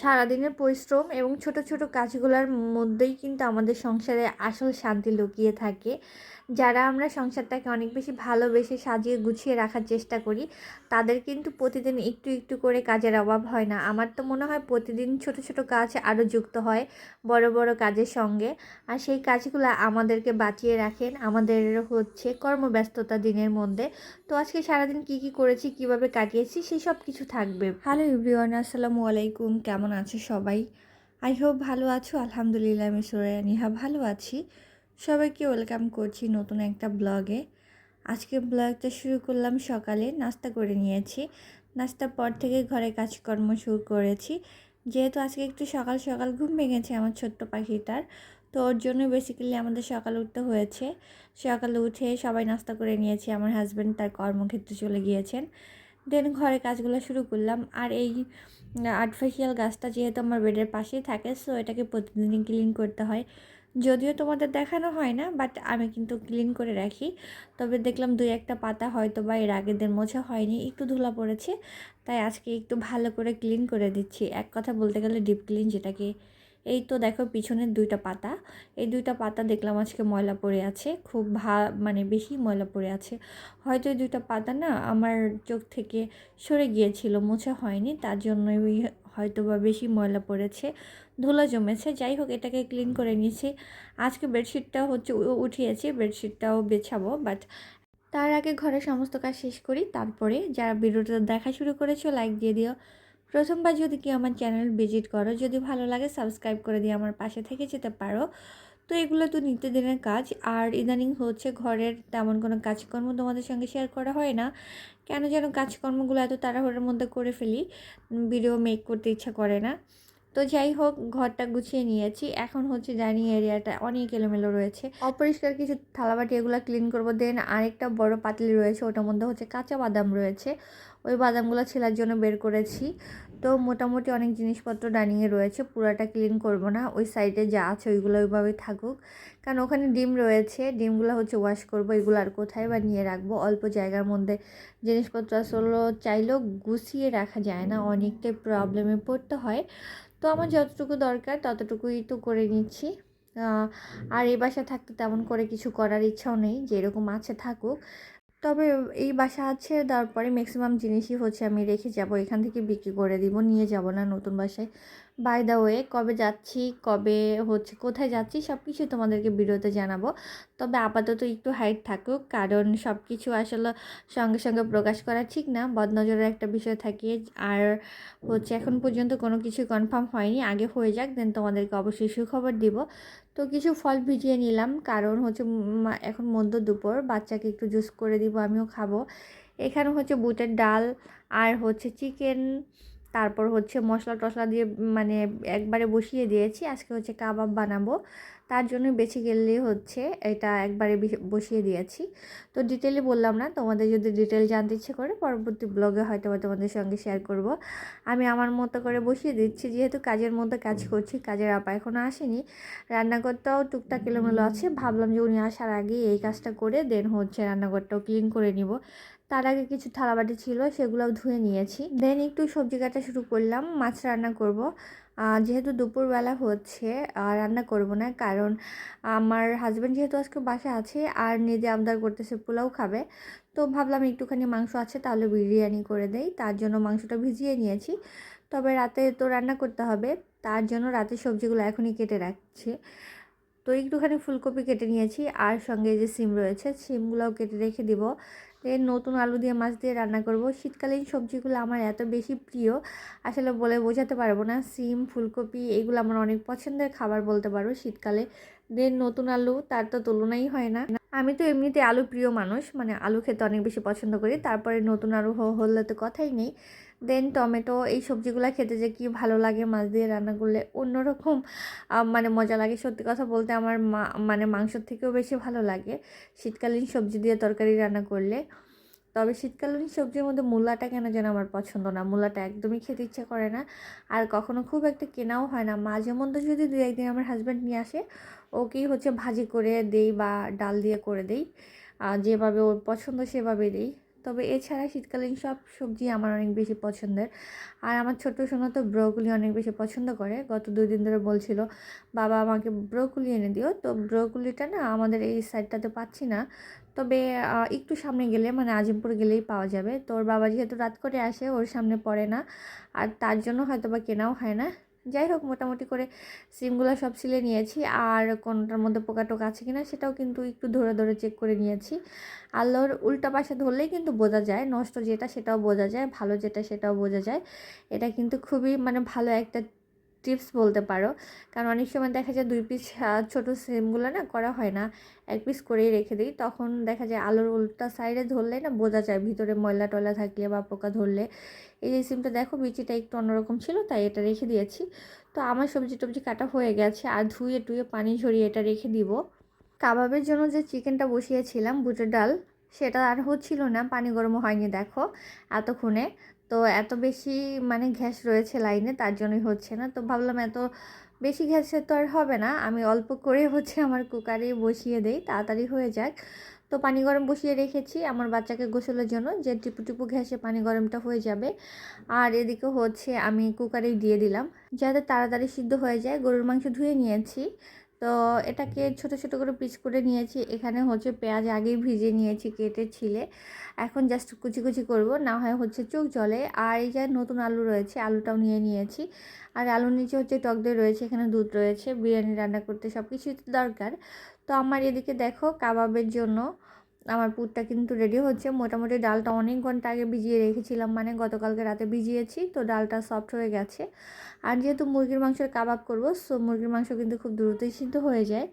সারাদিনের পরিশ্রম এবং ছোট ছোট কাজগুলোর মধ্যেই কিন্তু আমাদের সংসারে আসল শান্তি লুকিয়ে থাকে। যারা আমরা সংসারটাকে অনেক বেশি ভালোবেসে সাজিয়ে গুছিয়ে রাখার চেষ্টা করি, তাদের কিন্তু প্রতিদিন একটু একটু করে কাজের অভাব হয় না। আমার তো মনে হয় প্রতিদিন ছোট ছোট কাজ আরও যুক্ত হয় বড় বড় কাজের সঙ্গে। আর সেই কাজগুলো আমাদেরকে বাঁচিয়ে রাখেন। আমাদের হচ্ছে কর্মব্যস্ততা দিনের মধ্যে। তো আজকে সারাদিন কি কি করেছি, কীভাবে কাটিয়েছি সেই সব কিছু থাকবে। হ্যালো ইভরিওয়ান আসসালামু আলাইকুম। কেমন আছো সবাই? আই হোপ ভালো আছো। আলহামদুলিল্লাহ আমি সোরায়া নিহা ভালো আছি। সবাইকে ওয়েলকাম করছি নতুন একটা ব্লগে আজকে ব্লগটা শুরু করলাম সকালে, নাস্তা করে নিয়েছি। নাস্তার পর থেকে ঘরে কাজকর্ম শুরু করেছি। যেহেতু আজকে একটু সকাল সকাল ঘুম ভেঙেছে আমার ছোট্ট পাখিটার, তো ওর জন্য বেসিক্যালি আমাদের সকালে উঠতে হয়েছে। সকালে উঠে সবাই নাস্তা করে নিয়েছি। আমার হাজব্যান্ড তার কর্মক্ষেত্রে চলে গিয়েছেন। দেন ঘরে কাজগুলো শুরু করলাম। আর এই আর্টিফিশিয়াল গাছটা যেহেতু আমার বেডের পাশেই থাকে সো এটাকে প্রতিদিনই ক্লিন করতে হয়। যদিও তোমাদের দেখানো হয় না বাট আমি কিন্তু ক্লিন করে রাখি। তবে দেখলাম দুই একটা পাতা হয়তো বা এর আগের দিন মোছা হয়নি, একটু ধুলা পড়েছে। তাই আজকে একটু ভালো করে ক্লিন করে দিচ্ছি। এক কথা বলতে গেলে ডিপ ক্লিন যেটাকে এই তো দেখো পিছনের দুইটা পাতা। এই দুইটা পাতা দেখলাম আজকে ময়লা পড়ে আছে। খুব ভা মানে বেশি ময়লা পড়ে আছে। হয়তো এই দুইটা পাতা না আমার চোখ থেকে সরে গিয়েছিল, মোছা হয়নি। তার জন্যই হয়তো বা বেশি ময়লা পড়েছে, ধুলো জমেছে। যাই হোক, এটাকে ক্লিন করে নিয়েছি। আজকে বেডশিটটা হচ্ছে উঠিয়েছি বেডশিটটাও বেছাবো বাট তার আগে ঘরের সমস্ত কাজ শেষ করি। তারপরে যারা ভিডিওটা দেখা শুরু করেছ লাইক দিয়ে দিও। প্রথমবার যদি কি আমার চ্যানেল ভিজিট করো, যদি ভালো লাগে সাবস্ক্রাইব করে দিয়ে আমার পাশে থেকে যেতে পারো। তো এগুলো তো নিত্যদিনের কাজ। আর ইদানিং হচ্ছে ঘরের তেমন কোনো কাজকর্ম তোমাদের সঙ্গে শেয়ার করা হয় না। কেন যেন কাজকর্মগুলো এত তাড়াহুড়োর মধ্যে করে ফেলি ভিডিও মেক করতে ইচ্ছা করে না। তো যাই হোক, ঘরটা গুছিয়ে নিয়েছি। এখন হচ্ছে ডাইনিং এরিয়াটা অনেক এলোমেলো রয়েছে। অপরিষ্কার কিছু থালাবাটি এগুলো ক্লিন করব। দেন আরেকটা বড় পাতলি রয়েছে, ওটার মধ্যে হচ্ছে কাঁচা বাদাম রয়েছে। ওই বাদামগুলো ছেলার জন্য বের করেছি। তো মোটামুটি অনেক জিনিসপত্র ডাইনিংয়ে রয়েছে, পুরাটা ক্লিন করব না। ওই সাইডে যা আছে ওইগুলো ওইভাবেই থাকুক। কারণ ওখানে ডিম রয়েছে, ডিমগুলো হচ্ছে ওয়াশ করব, এগুলো আর কোথায় বা নিয়ে রাখব? অল্প জায়গার মধ্যে জিনিসপত্র আসলে। চাইলেও গুছিয়ে রাখা যায় না, অনেকটাই প্রবলেমে পড়তে হয়। তো আমার যতটুকু দরকার ততটুকুই তো করে নিচ্ছি। আর এই বাসা থাকতে তেমন করে কিছু করার ইচ্ছাও নেই যে এরকম আছে থাকুক। তবে এই বাসা আছে তারপরে ম্যাক্সিমাম জিনিসই হচ্ছে আমি রেখে যাব এখান থেকে বিক্রি করে দিব নিয়ে যাব না নতুন বাসায়। বাই দ্য ওয়ে কবে যাচ্ছি, কবে হচ্ছে, কোথায় যাচ্ছি সব কিছু তোমাদেরকে ভিডিওতে জানাব। তবে আপাতত একটু হাইট থাকুক, কারণ সব কিছু আসলে সঙ্গে সঙ্গে প্রকাশ করা ঠিক না, বদনজরের একটা বিষয় থাকে। আর হচ্ছে এখন পর্যন্ত কোনো কিছু কনফার্ম হয়নি, আগে হয়ে যাক দেন তোমাদেরকে অবশ্যই সুখবর দিব। তো কিছু ফল ভিজিয়ে নিলাম, কারণ হচ্ছে এখন মধ্য দুপুর, বাচ্চাকে একটু জুস করে দিব, আমিও খাব। এখানে হচ্ছে বুটের ডাল আর হচ্ছে চিকেন তারপর হচ্ছে মশলা টশলা দিয়ে মানে একবারে বসিয়ে দিয়েছি। আজকে হচ্ছে কাবাব বানাবো। তার জন্য বেছে গেলে হচ্ছে এটা একবারে বসিয়ে দিয়েছি। তো ডিটেলে বললাম না, তোমাদের যদি ডিটেল জানতে ইচ্ছে করে পরবর্তী ব্লগে হয়তো তোমাদের সঙ্গে শেয়ার করব। আমি আমার মতো করে বসিয়ে দিচ্ছি, যেহেতু কাজের মধ্যে কাজ করছি, কাজের আপা এখনও আসেনি। রান্নাঘরটাও টুকটাক এলোমেলো আছে। ভাবলাম যে উনি আসার আগে এই কাজটা করে দেন, হচ্ছে রান্নাঘরটাও ক্লিন করে নিব। তার আগে কিছু থালাবাটি ছিল, সেগুলোও ধুয়ে নিয়েছি। দেন একটু সবজি কাটা শুরু করলাম, মাছ রান্না করব। যেহেতু দুপুরবেলা হচ্ছে রান্না করব না, কারণ আমার হাজব্যান্ড যেহেতু আজকে বাসা আছে, আর নিজে আবদার করতেছে, পোলাও খাবে। তো ভাবলাম একটুখানি মাংস আছে, তাহলে বিরিয়ানি করে দেই। তার জন্য মাংসটা ভিজিয়ে নিয়েছি। তবে রাতে তো রান্না করতে হবে, তার জন্য রাতে সবজিগুলো এখনই কেটে রাখছি। তো একটুখানি ফুলকপি কেটে নিয়েছি, আর সঙ্গে যে সিম রয়েছে, সিমগুলোও কেটে রেখে দিব। এর নতুন আলু দিয়ে মাছ দিয়ে রান্না করব। শীতকালীন সবজিগুলো আমার এত বেশি প্রিয়, আসলে বলে বোঝাতে পারব না। সিম, ফুলকপি, এগুলো আমার অনেক পছন্দের খাবার বলতে পারো শীতকালে। দেন নতুন আলু, তার তো তুলনাই হয় না। আমি তো এমনিতে আলু প্রিয় মানুষ মানে আলু খেতে অনেক বেশি পছন্দ করি। তারপরে নতুন আলু হলে তো কথাই নেই। দেন টমেটো এই সবজিগুলো খেতে যে কি ভালো লাগে মাছ দিয়ে রান্না করলে অন্যরকম মানে মজা লাগে। সত্যি কথা বলতে আমার মা মানে মাংসর থেকেও বেশি ভালো লাগে শীতকালীন সবজি দিয়ে তরকারি রান্না করলে। তবে শীতকালীন সবজির মধ্যে মূলাটা কেন যেন আমার পছন্দ না? মূলাটা একদমই খেতে ইচ্ছে করে না। আর কখনো খুব একটা কেনাও হয় না। মাঝে মধ্যে যদি দু একদিন আমার হাজব্যান্ড নিয়ে আসে, ওকেই হচ্ছে ভাজি করে দেই বা ডাল দিয়ে করে দেই। যেভাবে ওর পছন্দ সেভাবে দিই। তবে এছাড়া শীতকালীন সব সবজি আমার অনেক বেশি পছন্দের। আর আমার ছোট্ট সোনা তো ব্রোকলি অনেক বেশি পছন্দ করে। গত দুই দিন ধরে বলছিল, বাবা, আমাকে ব্রোকলি এনে দিও। তো ব্রোকলিটা না আমাদের এই সাইডটাতে পাচ্ছি না। তবে একটু সামনে গেলে মানে আজিমপুর গেলেই পাওয়া যাবে। তোর বাবা যেহেতু রাত করে আসে, ওর সামনে পড়ে না। আর তার জন্য হয়তো বা কেনাও হয় না। যাই হোক, মোটামুটি করে সিমগুলো সব সিলে নিয়েছি। আর কোনটার মধ্যে পোকা টোকা আছে কিনা সেটাও কিন্তু একটু ধরে ধরে চেক করে নিয়েছি। আলোর উল্টা পাশে ধরলেই কিন্তু বোঝা যায়, নষ্ট যেটা সেটাও বোঝা যায়, ভালো যেটা সেটাও বোঝা যায়। এটা কিন্তু খুবই মানে ভালো একটা টিপস বলতে পারো। কারণ অনেক সময় দেখা যায় দুই পিস ছোটো সিমগুলো না করা হয় না, এক পিস করেই রেখে দিই। তখন দেখা যায় আলুর উল্টা সাইডে ধরলে না বোঝা যায় ভিতরে ময়লা টয়লা থাকলে বা পোকা ধরলে। এই যে সিমটা দেখো বিচিটা একটু অন্যরকম ছিল, তাই এটা রেখে দিয়েছি। তো আমার সবজি টবজি কাটা হয়ে গেছে, আর ধুয়ে টুয়ে পানি ঝরিয়ে এটা রেখে দিব। কাবাবের জন্য যে চিকেনটা বসিয়েছিলাম, বুটের ডাল, সেটা আর হচ্ছিল না, পানি গরম হয়নি, দেখো, এতক্ষণে। তো এত বেশি মানে গ্যাস রয়েছে লাইনে, তার জন্যই হচ্ছে না। তো ভাবলাম এত বেশি গ্যাসে তো আর হবে না, আমি অল্প করে হচ্ছে আমার কুকারে বসিয়ে দেই, তাড়াতাড়ি হয়ে যাক। তো পানি গরম বসিয়ে রেখেছি আমার বাচ্চাকে গোসলের জন্য, যে টিপু টিপু ঘ্যাসে পানি গরমটা হয়ে যাবে। আর এদিকে হচ্ছে আমি কুকারেই দিয়ে দিলাম, যাতে তাড়াতাড়ি সিদ্ধ হয়ে যায়। গরুর মাংস ধুয়ে নিয়েছি তো এটাকে ছোট ছোট করে পিস করে নিয়েছি। এখানে হচ্ছে পেঁয়াজ আগেই ভিজে নিয়েছি কেটে ছিলে। এখন জাস্ট কুচি কুচি করব। না হয় হচ্ছে চোখ জলে আর এই যে নতুন আলু রয়েছে, আলুটাও নিয়ে নিয়েছি। আর আলুর নিচে হচ্ছে টক দই রয়েছে, এখানে দুধ রয়েছে, বিরিয়ানি রান্না করতে সব কিছুই তো দরকার। তো আমার এদিকে দেখো, কাবাবের জন্য আমার পুরটা কিন্তু রেডি হচ্ছে। মোটামুটি ডালটা অনেক ঘণ্টা আগে ভিজিয়ে রেখেছিলাম মানে গতকালকে রাতে ভিজিয়েছি, তো ডালটা সফট হয়ে গেছে। আর যেহেতু মুরগির মাংসের কাবাব করব সো মুরগির মাংস কিন্তু খুব দ্রুতই সিদ্ধ হয়ে যায়।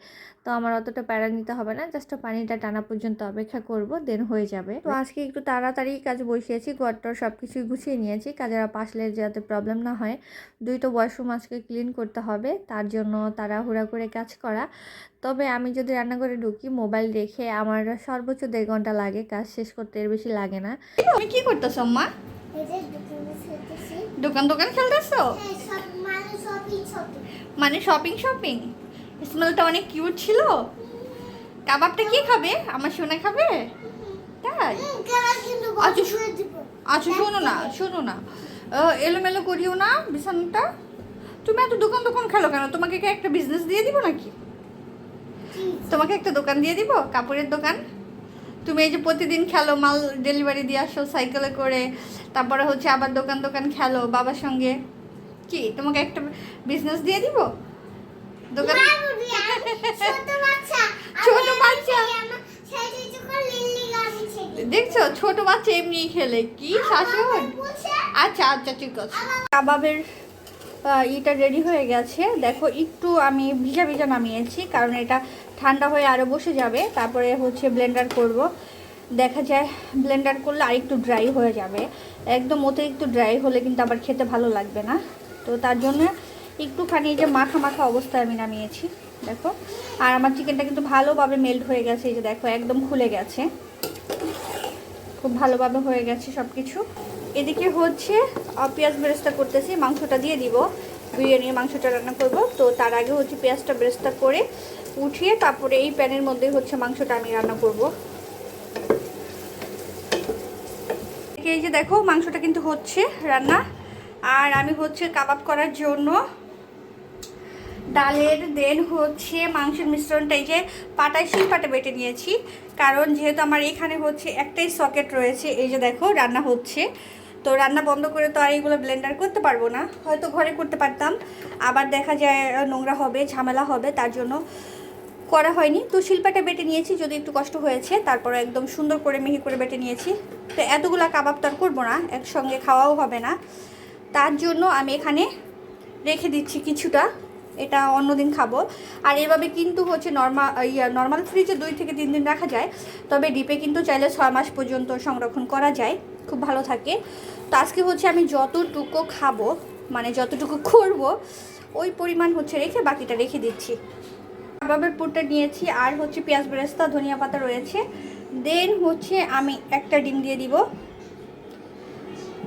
তো আমার অতটা প্যারা নিতে হবে না জাস্ট পানিটা টানা পর্যন্ত অপেক্ষা করব দেন হয়ে যাবে। তো আজকে একটু তাড়াতাড়ি কাজ বসিয়েছি ঘরটার সব কিছুই গুছিয়ে নিয়েছি, কাজের পাশলে যাতে প্রবলেম না হয়। দুইটো ওয়াশরুম আজকে ক্লিন করতে হবে, তার জন্য তাড়াহুড়া করে কাজ করা। তবে আমি যদি রান্নাঘরে ঢুকি মোবাইল রেখে আমার সর্বোচ্চ দেড় ঘণ্টা লাগে কাজ শেষ করতে এর বেশি লাগে না। তুমি কি করতেছো মা? এই যে দোকানে। দোকান দোকান খেলতেছো? হ্যাঁ, মানে। মানে শপিং শপিং স্মেলটা অনেক কিউট ছিল? কাবাবটা কি খাবে? আমার সোনা খাবে? তাই? আচ্ছা, আচ্ছা শোনো না শোনো না। এলোমেলো করিও না বিছানাটা। তুমি এত দোকান দোকান খেলো কেন? তোমাকে কি একটা বিজনেস দিয়ে দিব নাকি? তোমাকে একটা দোকান দিয়ে দিব কাপড়ের দোকান। তুমি এই যে প্রতিদিন খেলো মাল ডেলিভারি দিয়ে আসো সাইকেলে করে তারপরে হচ্ছে আবার দোকান দোকান খেলো বাবার সঙ্গে। কি তোমাকে একটা বিজনেস দিয়ে দিব? দোকান ছোট বাচ্চা। দেখছ ছোট বাচ্চা এমনি খেলে। কি শাসন আচ্ছা আচ্ছা ঠিক আছে। কাবাবের ইটা রেডি হয়ে গেছে। দেখো, একটু আমি ভিজা ভিজা নামিয়েছি, কারণ এটা ঠান্ডা হয়ে আরও বসে যাবে। তারপরে হচ্ছে ব্লেন্ডার করব। দেখা যায় ব্লেন্ডার করলে আরেকটু ড্রাই হয়ে যাবে। একদম অতিরিক্ত ড্রাই হলে কিন্তু আবার খেতে ভালো লাগবে না। তো তার জন্য একটুখানি এই যে মাখা মাখা অবস্থায় আমি নামিয়েছি, দেখো। আর আমার চিকেনটা কিন্তু ভালোভাবে মেল্ট হয়ে গেছে, এই যে দেখো, একদম খুলে গেছে। খুব ভালোভাবে হয়ে গেছে সব কিছু এদিকে হচ্ছে পেঁয়াজ বেরেস্তা করতেছি, মাংসটা দিয়ে দিব। বিরিয়ানির মাংসটা রান্না করব। তো তার আগে হচ্ছে পেঁয়াজটা বেরেস্তা করে উঠিয়ে তারপরে এই প্যানের মধ্যে হচ্ছে মাংসটা আমি রান্না করব। এই যে দেখো, মাংসটা কিন্তু হচ্ছে রান্না। আর আমি হচ্ছে কাবাব করার জন্য ডালের, দেন হচ্ছে মাংসের মিশ্রণটা এই যে পাটায় শিল পাটে বেটে নিয়েছি। কারণ যেহেতু আমার এখানে হচ্ছে একটাই সকেট রয়েছে, এই যে দেখো, রান্না হচ্ছে। তো রান্না বন্ধ করে তো আর এইগুলো ব্লেন্ডার করতে পারব না। হয়তো ঘরে করতে পারতাম। আবার দেখা যায় নোংরা হবে, ঝামেলা হবে, তার জন্য করা হয়নি। তো শিল্পাটা বেটে নিয়েছি, যদি একটু কষ্ট হয়েছে, তারপরে একদম সুন্দর করে মিহি করে বেটে নিয়েছি। তো এতগুলা কাবাব তো আর করব না, একসঙ্গে খাওয়াও হবে না। তার জন্য আমি এখানে রেখে দিচ্ছি কিছুটা, এটা অন্যদিন খাব। আর এভাবে কিন্তু হচ্ছে নর্মাল ইয়া নর্মাল ফ্রিজে দুই থেকে তিন দিন রাখা যায়। তবে ডিপে কিন্তু চাইলে ছয় মাস পর্যন্ত সংরক্ষণ করা যায়, খুব ভালো থাকে। তো আজকে হচ্ছে আমি যতটুকু খাব মানে যতটুকু করব, ওই পরিমাণ হচ্ছে রেখে বাকিটা রেখে দিচ্ছি। কাবাবের পুরটা নিয়েছি, আর হচ্ছে পেঁয়াজ বেরেস্তা, ধনিয়া পাতা রয়েছে। দেন হচ্ছে আমি একটা ডিম দিয়ে দিব।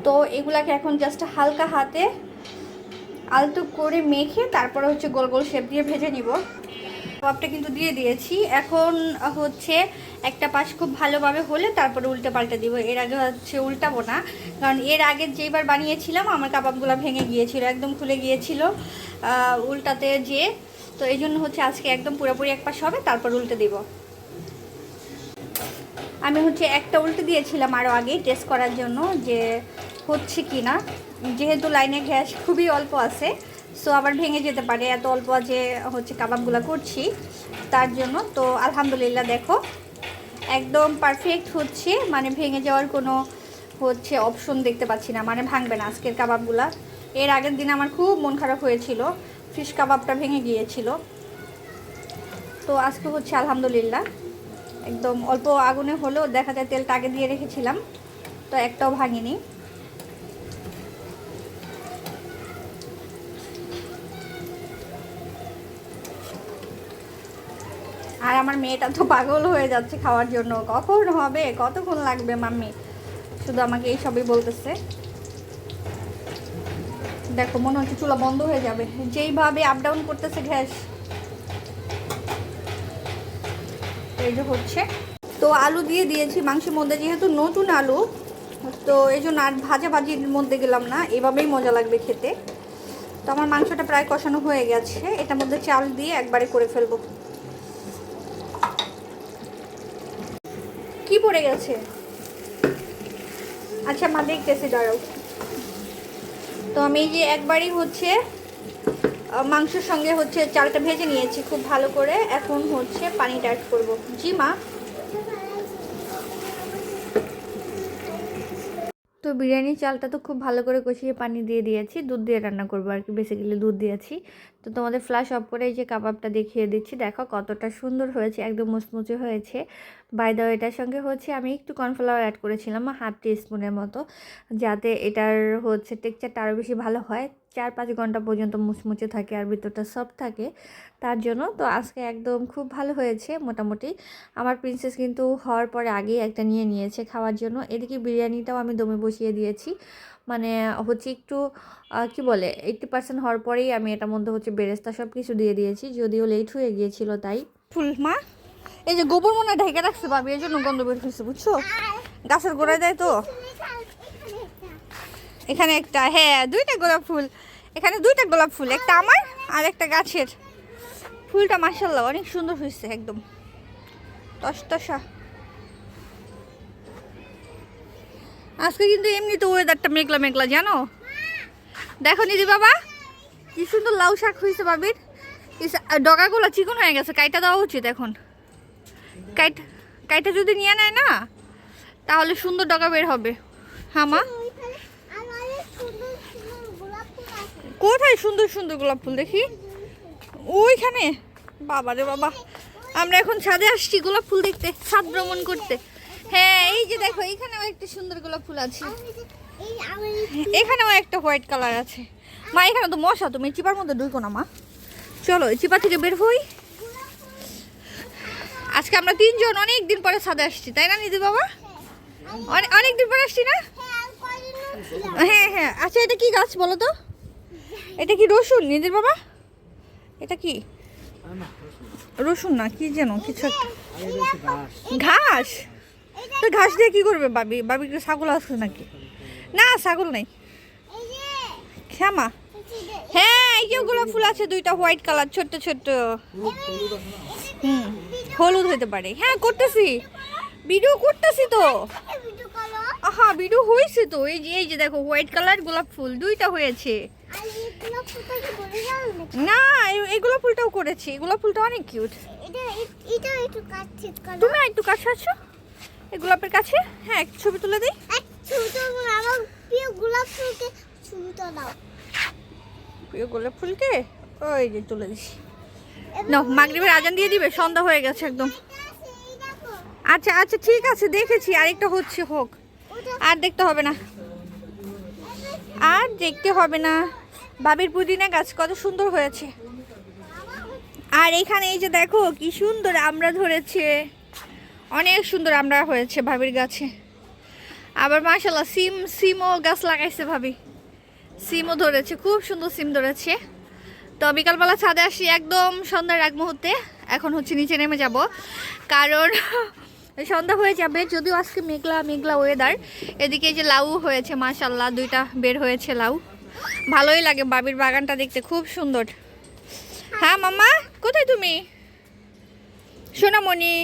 তো এগুলাকে এখন জাস্ট হালকা হাতে আলতো করে মেখে তারপরে হচ্ছে গোল গোল শেপ দিয়ে ভেজে নিব। কাবাবটা কিন্তু দিয়ে দিয়েছি। এখন হচ্ছে একটা পাশ খুব ভালোভাবে হলে তারপরে উল্টে পাল্টে দিব। এর আগে হচ্ছে উল্টাবো না। কারণ এর আগে যেবার বানিয়েছিলাম, আমার কাবাবগুলো ভেঙে গিয়েছিল, একদম খুলে গিয়েছিল উল্টাতে যে তো এই জন্য হচ্ছে আজকে একদম পুরোপুরি এক পাশ হবে, তারপর উল্টে দিব। আমি হচ্ছে একটা উল্টে দিয়েছিলাম আরও আগে টেস্ট করার জন্য যে হচ্ছে কি না যেহেতু লাইনে গ্যাস খুবই অল্প আছে সো আবার ভেঙে যেতে পারে। এত অল্প যে হচ্ছে কাবাবগুলো করছি, তার জন্য। তো, আলহামদুলিল্লাহ দেখো, একদম পারফেক্ট হচ্ছে। মানে ভেঙে যাওয়ার কোনো হচ্ছে অপশন দেখতে পাচ্ছি না। মানে ভাঙবে না আজকের কাবাবগুলা। এর আগের দিন আমার খুব মন খারাপ হয়েছিল। ফিশ কাবাবটা ভেঙে গিয়েছিল। তো, আজকে হচ্ছে আলহামদুলিল্লাহ। একদম অল্প আগুনে হলেও দেখা যায় তেলটা আগে দিয়ে রেখেছিলাম। তো, একটাও ভাঙিনি। আর আমার মেয়েটা তো পাগল হয়ে যাচ্ছে খাওয়ার জন্য। কখন হবে? কতক্ষণ লাগবে মাম্মি? শুধু আমাকে এই সবই বলতেছে। দেখো, মনে হচ্ছে চুলা বন্ধ হয়ে যাবে। যেইভাবে আপ ডাউন করতেছে গ্যাস। এই যে হচ্ছে। তো আলু দিয়ে দিয়েছি মাংসের মধ্যে, যেহেতু নতুন আলু, তো এই জন্য আর ভাজা ভাজির মধ্যে গেলাম না। এভাবেই মজা লাগবে খেতে। তো আমার মাংসটা প্রায় কষানো হয়ে গেছে। এটার মধ্যে চাল দিয়ে একবারে করে ফেলব। কি পড়ে গেছে? আচ্ছা মা দেখতেছি, দাঁড়াও। তো আমি যে একবারই হচ্ছে মাংসের সঙ্গে হচ্ছে চালটা ভেজে নিয়েছি খুব ভালো করে। এখন হচ্ছে পানিটা অ্যাড করব। জি, মা? তো বিরিয়ানি চালটা তো খুব ভালো করে কষিয়ে পানি দিয়ে দিয়েছি, দুধ দিয়ে রান্না করব আর কি বেসিক্যালি দুধ দিয়েছি। তো তোমাদের ফ্লাশ অফ করে এই যে কাবাবটা দেখিয়ে দিচ্ছি, দেখো কতটা সুন্দর হয়েছে, একদম মুচমুচে হয়েছে। বাই দা এটার সঙ্গে হচ্ছে আমি একটু কর্নফ্লাওয়ার অ্যাড করেছিলাম, হাফ টি স্পুনের মতো, যাতে এটার হচ্ছে টেক্সচারটা আরও বেশি ভালো হয়। চার পাঁচ ঘণ্টা পর্যন্ত মুচমুচে থাকে আর ভিতরটা সফট থাকে, তার জন্য তো আজকে একদম খুব ভালো হয়েছে মোটামুটি। আমার প্রিন্সেস কিন্তু হওয়ার পরে আগেই একটা নিয়ে নিয়েছে খাওয়ার জন্য। এদিকে বিরিয়ানিটাও আমি দমে বসিয়ে দিয়েছি। মানে হচ্ছে একটু কি বলে এইটটি পার্সেন্ট হওয়ার পরেই আমি এটার মধ্যে হচ্ছে বেরেস্তা সব কিছু দিয়ে দিয়েছি, যদিও লেট হয়ে গিয়েছিল তাই। ফুল, মা? এই যে গোবর মনে ঢেকে রাখছে ভাবি, এই জন্য গন্ধ বের হয়েছে বুঝছ? গাছের গোড়ায় দেয় তো। এখানে একটা হ্যাঁ দুইটা গোলাপ ফুল। এখানে দুইটা গোলাপ ফুল, একটা আমার আর একটা গাছের। ফুলটা মাসাল্লাহ অনেক সুন্দর হয়েছে একদম। টসটসা আজকে কিন্তু এমনি তো ওয়েদারটা মেঘলা মেঘলা, জানো? দেখো নিদি বাবা, কি সুন্দর লাউ শাক হয়েছে বাবির। ডগাগুলো চিকন হয়ে গেছে, কাইটা দেওয়া উচিত এখন। কাইট কাইটা যদি নিয়ে নেয় না, তাহলে সুন্দর ডগা বের হবে। হ্যাঁ মা আমাদের সুন্দর সুন্দর গোলাপ ফুল আছে কোথায় সুন্দর সুন্দর গোলাপ ফুল দেখি? ওইখানে। বাবা রে বাবা। আমরা এখন ছাদে আসছি গোলাপ ফুল দেখতে, ছাদ ভ্রমণ করতে। হ্যাঁ এই যে দেখো, এখানেও একটা সুন্দর গোলাপ ফুল আছে। এখানেও একটা হোয়াইট কালার আছে। মা, এখানে তো মশা, তুমি চিপার মধ্যে ঢুকো না, মা। চলো চিপা থেকে বের হই। আজকে আমরা তিনজন অনেক দিন পরে ছাদে আসছি, তাই না নিদি বাবা? অনেক দিন পরে আসছি না? হ্যাঁ হ্যাঁ। আচ্ছা এটা কি গাছ বলো তো? এটা কি রসুন? নিজের বাবা? এটা কি? রসুন না, কি যেন, কিছু ঘাস? তো ঘাস দিয়ে কি করবে বাবি? বাবি ছাগল আসছে নাকি? না, ছাগল নেই। শ্যামা? হ্যাঁ এই যে গোলাপ ফুল আছে, দুইটা হোয়াইট কালার, ছোট্ট ছোট্ট। হুম, হলুদ হতে পারে। হ্যাঁ করতেছি। ভিডিও করতেছি তো। হ্যাঁ ভিডিও হয়েছে তো। এই যে এই যে দেখো, হোয়াইট কালার গোলাপ ফুল, দুইটা হয়েছে। না গোলাপ ফুলটাও করেছি। এই গোলাপ ফুলটা অনেক কিউট তুমি একটু কাছে আছো? এই গোলাপের কাছে? হ্যাঁ ছবি তুলে দিই। প্রিয় গোলাপ ফুলকে ছবিটা দাও। প্রিয় গোলাপ ফুলকে? ওই যে তুলে দিছি না মাগরিবের আজান দিয়ে দিবে? সন্ধ্যা হয়ে গেছে একদম। আচ্ছা আচ্ছা ঠিক আছে দেখেছি। আরেকটা হচ্ছে হোক। আর দেখতে হবে না। আর দেখতে হবে না। ভাবির পুদিনা গাছ কত সুন্দর হয়েছে। আর এখানে এই যে দেখো, কি সুন্দর আমরা ধরেছে। অনেক সুন্দর আমরা হয়েছে ভাবির গাছে। আবার মাশাল্লাহ সিম, সিমও গাছ লাগাইছে ভাবি। সিমও ধরেছে, খুব সুন্দর সিম ধরেছে। তো বিকালবেলা ছাদে আসি একদম সন্ধ্যার এক মুহূর্তে, এখন হচ্ছে নিচে নেমে যাব। কারণ সন্ধ্যা হয়ে যাবে, যদিও আজকে মেঘলা মেঘলা ওয়েদার এদিকে যে লাউ হয়েছে মাশাল্লাহ দুইটা বের হয়েছে লাউ। ভালোই লাগে বাবির বাগানটা দেখতে খুব সুন্দর। হ্যাঁ মামা কোথায় তুমি? সোনামণি।